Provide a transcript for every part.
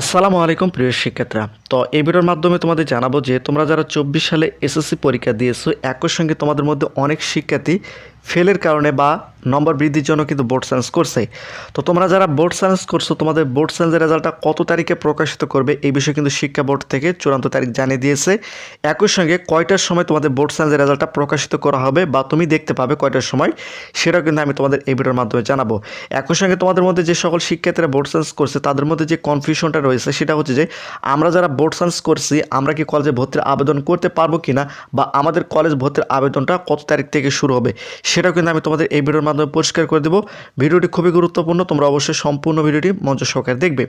আসসালামু আলাইকুম প্রিয় শিক্ষার্থীরা। তো এই ভিডিওর মাধ্যমে তোমাদের জানাব যে তোমরা যারা চব্বিশ সালে এসএসসি পরীক্ষা দিয়েছ, একই সঙ্গে তোমাদের মধ্যে অনেক শিক্ষার্থী ফেলের কারণে বা নম্বর বৃদ্ধির জন্য কিন্তু বোর্ড সায়েন্স করছে। তো তোমরা যারা বোর্ড সায়েন্স করছ, তোমাদের বোর্ড সায়েন্সের রেজাল্টটা কত তারিখে প্রকাশিত করবে, এই বিষয়ে কিন্তু শিক্ষা বোর্ড থেকে চূড়ান্ত তারিখ জানিয়ে দিয়েছে। একই সঙ্গে কয়টার সময় তোমাদের বোর্ড সায়েন্সের রেজাল্টটা প্রকাশিত করা হবে বা তুমি দেখতে পাবে কয়টার সময়, সেটাও কিন্তু আমি তোমাদের এই ভিডিওর মাধ্যমে জানাব। একই সঙ্গে তোমাদের মধ্যে যে সকল শিক্ষার্থীরা বোর্ড সায়েন্স করছে, তাদের মধ্যে যে কনফিউশনটা রয়েছে, সেটা হচ্ছে যে আমরা যারা বোর্ড সায়েন্স করছি, আমরা কি কলেজে ভর্তির আবেদন করতে পারব কি না বা আমাদের কলেজ ভর্তির আবেদনটা কত তারিখ থেকে শুরু হবে সেটাও কিন্তু আমি তোমাদের এই ভিডিওর মাধ্যমে পরিষ্কার করে দেবো। ভিডিওটি খুবই গুরুত্বপূর্ণ, তোমরা অবশ্যই সম্পূর্ণ ভিডিওটি মঞ্চ সহকারে দেখবে।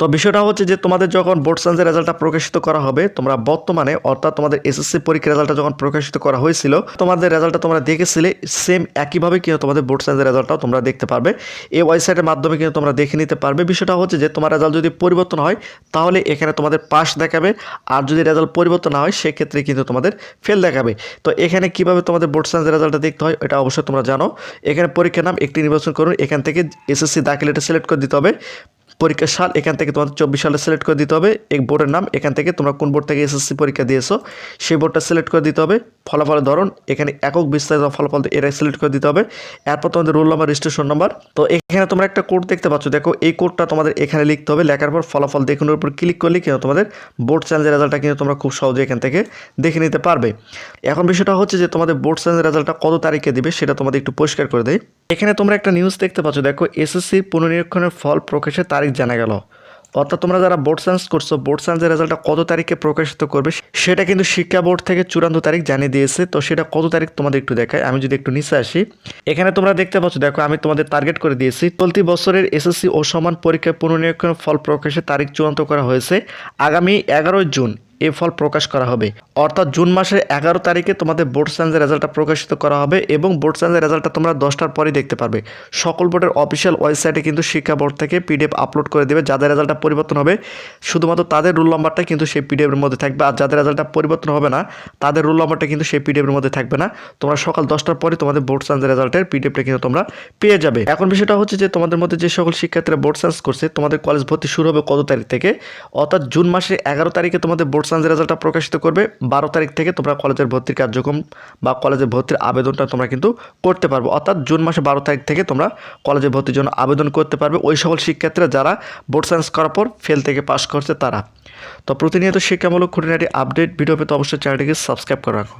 তো বিষয়টা হচ্ছে যে তোমাদের যখন বোর্ড সায়েন্সের রেজাল্টটা প্রকাশিত করা হবে, তোমরা বর্তমানে, অর্থাৎ তোমাদের এসএসসি পরীক্ষার রেজাল্টটা যখন প্রকাশিত করা হয়েছিল, তোমাদের রেজাল্টটা তোমরা দেখেছিলে সেম একইভাবে কিন্তু তোমাদের বোর্ড সায়েন্সের রেজাল্টটাও তোমরা দেখতে পারবে। এই ওয়েবসাইটের মাধ্যমে কিন্তু তোমরা দেখে নিতে পারবে। বিষয়টা হচ্ছে যে তোমার রেজাল্ট যদি পরিবর্তন হয়, তাহলে এখানে তোমাদের পাস দেখাবে। আর যদি রেজাল্ট পরিবর্তন না হয়, সেক্ষেত্রে কিন্তু তোমাদের ফেল দেখাবে। তো এখানে কীভাবে তোমাদের বোর্ড সায়েন্সের রেজাল্টটা দেখতে হয়, এটা অবশ্যই তোমরা জানো। এখানে পরীক্ষার নাম, একটি নির্বাচন করুন। এখান থেকে এসএসসি দাখিলাটা সিলেক্ট করে দিতে হবে। পরীক্ষার সাল, এখান থেকে তোমাদের চব্বিশ সালে সিলেক্ট করে দিতে হবে। এক বোর্ডের নাম, এখান থেকে তোমরা কোন বোর্ড থেকে এসএসসি পরীক্ষা দিয়েছ, সেই বোর্ডটা সিলেক্ট করে দিতে হবে। ফলাফলের ধরন, এখানে একক বিস্তারিত ফলাফল এরাই সিলেক্ট করে দিতে হবে। এরপর তোমাদের রোল নাম্বার রেজিস্ট্রেশন নাম্বার তো এখানে তোমরা একটা কোড দেখতে পাচ্ছ। দেখো, এই কোডটা তোমাদের এখানে লিখতে হবে। লেখার পর ফলাফল দেখানোর উপর ক্লিক করলে কিন্তু তোমাদের বোর্ড চ্যালেঞ্জের রেজাল্টটা কিন্তু তোমরা খুব সহজে এখান থেকে দেখে নিতে পারবে। এখন বিষয়টা হচ্ছে যে তোমাদের বোর্ড চ্যালেঞ্জের রেজাল্টটা কত তারিখে দিবে সেটা তোমাদের একটু পরিষ্কার করে দেয় এখানে তোমরা একটা নিউজ দেখতে পাচ্ছ। দেখো এসএসসি পুনর্নিরীক্ষণের ফল প্রকাশের তারিখ জানা গেল। অর্থাৎ তোমরা যারা বোর্ড সায়েন্স করছ বোর্ড সায়েন্সের রেজাল্টটা কত তারিখে প্রকাশিত করবে, সেটা কিন্তু শিক্ষা বোর্ড থেকে চূড়ান্ত তারিখ জানিয়ে দিয়েছে। তো সেটা কত তারিখ তোমাদের একটু দেখায়, আমি যদি একটু নিচে আসি। এখানে তোমরা দেখতে পাচ্ছ, দেখো আমি তোমাদের টার্গেট করে দিয়েছি। চলতি বছরের এসএসসি ও সমান পরীক্ষা পুনর্নিরীক্ষণ ফল প্রকাশের তারিখ চূড়ান্ত করা হয়েছে। আগামী এগারোই জুন এ ফল প্রকাশ করা হবে। অর্থাৎ জুন মাসের এগারো তারিখে তোমাদের বোর্ড সায়েন্সের রেজাল্টটা প্রকাশিত করা হবে এবং বোর্ড সায়েন্সের রেজাল্টটা তোমরা দশটার পরেই দেখতে পারবে। সকল বোর্ডের অফিসিয়াল ওয়েবসাইটে কিন্তু শিক্ষা বোর্ড থেকে পিডিএফ আপলোড করে দেবে, যাদের রেজাল্টটা পরিবর্তন হবে। শুধুমাত্র তাদের রোল নাম্বারটা কিন্তু সেই পিডিএফের মধ্যে থাকবে আর যাদের রেজাল্টটা পরিবর্তন হবে না, তাদের রোল নাম্বারটা কিন্তু সেই পিডিএফের মধ্যে থাকবে না। তোমরা সকাল দশটার পরে তোমাদের বোর্ড সায়েন্সের রেজাল্টের পিডিএফটা কিন্তু তোমরা পেয়ে যাবে। এখন বিষয়টা হচ্ছে যে তোমাদের মধ্যে যে সকল শিক্ষার্থীরা বোর্ড সায়েন্স করছে, তোমাদের কলেজ ভর্তি শুরু হবে কত তারিখ থেকে? অর্থাৎ জুন মাসের এগারো তারিখে তোমাদের বোর্ড সায়েন্সের রেজাল্টটা প্রকাশিত করবে। বারো তারিখ থেকে তোমরা কলেজের ভর্তির কার্যক্রম বা কলেজের ভর্তির আবেদনটা তোমরা কিন্তু করতে পারব। অর্থাৎ জুন মাসে বারো তারিখ থেকে তোমরা কলেজে ভর্তির জন্য আবেদন করতে পারবে। ওই সকল শিক্ষার্থীরা যারা বোর্ড সায়েন্স করার পর ফেল থেকে পাস করছে তারা। তো প্রতিনিয়ত শিক্ষামূলক খুঁটিনাটি আপডেট, ভিডিও পেতে অবশ্যই চ্যানেলটিকে সাবস্ক্রাইব করে রাখো।